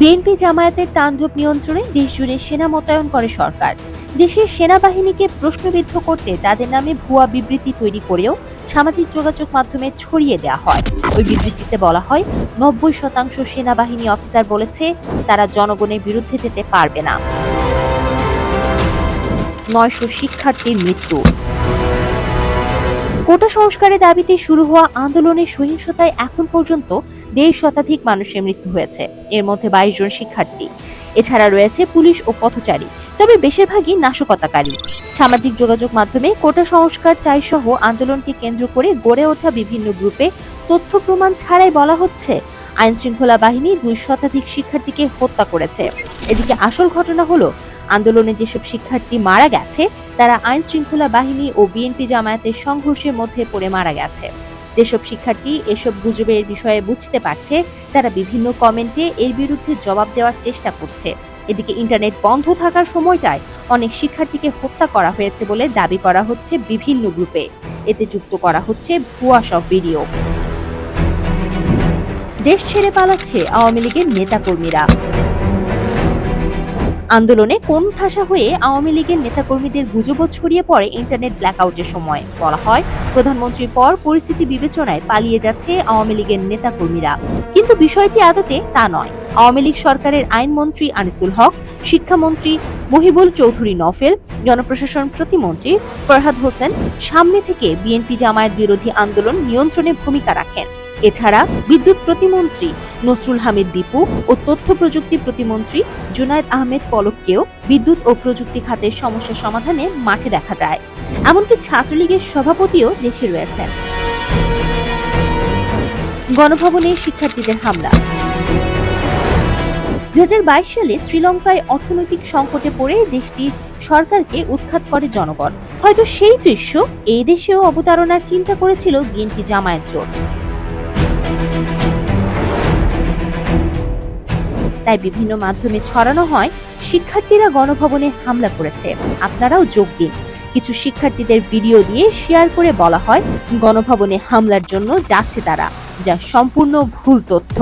BNP জামায়াতের তাণ্ডব নিয়ন্ত্রণে দেশজুড়ে সেনা মোতায়েন করে সরকার। দেশের সেনাবাহিনীকে প্রশ্নবিদ্ধ করতে তাদের নামে ভুয়া বিবৃতি তৈরি করেও সামাজিক যোগাযোগ মাধ্যমে ছড়িয়ে দেওয়া হয়। ওই বিবৃতিতে বলা হয়, নব্বই শতাংশ সেনাবাহিনী অফিসার বলেছে, তারা জনগণের বিরুদ্ধে যেতে পারবে না। নয়শো শিক্ষার্থীর মৃত্যু। কোটা সংস্কারের দাবিতে শুরু হওয়া আন্দোলনের সহিংসতায় এখন পর্যন্ত দেড় শতাধিক মানুষের মৃত্যু হয়েছে। এর মধ্যে বাইশ জন শিক্ষার্থী। এছাড়া রয়েছে পুলিশ ও পথচারী। তবে বেশিরভাগই নাশকতাকারী। সামাজিক যোগাযোগ মাধ্যমে কোটা সংস্কার চাই সহ আন্দোলনকে কেন্দ্র করে গড়ে ওঠা বিভিন্ন গ্রুপে তথ্য প্রমাণ ছাড়াই বলা হচ্ছে আইন শৃঙ্খলা বাহিনী দুই শতাধিক শিক্ষার্থীকে হত্যা করেছে। এদিকে আসল ঘটনা হলো আন্দোলনে যেসব শিক্ষার্থী মারা গেছে, তারা আইন শৃঙ্খলা বাহিনী ও বিএনপি জামায়াতের সংঘর্ষের মধ্যে পড়ে মারা গেছে। যেসব শিক্ষার্থী এসব গুজবের বিষয়ে বুঝতে পারছে, তারা বিভিন্ন কমেন্টে এর বিরুদ্ধে জবাব দেওয়ার চেষ্টা করছে। এদিকে ইন্টারনেট বন্ধ থাকার সময়টায় অনেক শিক্ষার্থীকে হত্যা করা হয়েছে বলে দাবি করা হচ্ছে বিভিন্ন গ্রুপে। এতে যুক্ত করা হচ্ছে ভুয়া সব ভিডিও। দেশ ছেড়ে পালাচ্ছে আওয়ামী লীগের নেতাকর্মীরা। আন্দোলনে কোন ঠাসা হয়ে আওয়ামী লীগের নেতাকর্মীদের গুজবও ছড়িয়ে পড়ে ইন্টারনেট ব্ল্যাকআউটের সময়? বলা হয়, প্রধানমন্ত্রীর পর পরিস্থিতি বিবেচনায় পালিয়ে যাচ্ছে আওয়ামী লীগের নেতাকর্মীরা। কিন্তু বিষয়টি আদতে তা নয়। আওয়ামী লীগ সরকারের আইনমন্ত্রী আনিসুল হক, শিক্ষামন্ত্রী মহিবুল চৌধুরী নফেল, জনপ্রশাসন প্রতিমন্ত্রী ফরহাদ হোসেন সামনে থেকে বিএনপি জামায়াত বিরোধী আন্দোলন নিয়ন্ত্রণে ভূমিকা রাখেন। এছাড়া বিদ্যুৎ প্রতিমন্ত্রী নসরুল হামিদ দীপু ও তথ্য প্রযুক্তি প্রতিমন্ত্রী জুনায়েদ আহমেদ পলককেও বিদ্যুৎ ও প্রযুক্তি খাতের সমস্যা সমাধানে মাঠে দেখা যায়। এমনকি ছাত্রলীগের সভাপতিও দেশে রয়েছেন। গণভবনে শিক্ষার্থীদের হামলা। দুই হাজার বাইশ সালে শ্রীলঙ্কায় অর্থনৈতিক সংকটে পড়ে দেশটি সরকারকে উৎখাত করে জনগণ। হয়তো সেই দৃশ্য এই দেশেও অবতারণার চিন্তা করেছিল বিএনপি জামায়াত জোট। তাই বিভিন্ন মাধ্যমে ছড়ানো হয়, শিক্ষার্থীরা গণভবনে হামলা করেছে। আপনারাও যোগ দিন। কিছু শিক্ষার্থীদের ভিডিও দিয়ে শেয়ার করে বলা হয়, গণভবনে হামলার জন্য যাচ্ছে তারা, যা সম্পূর্ণ ভুল তথ্য।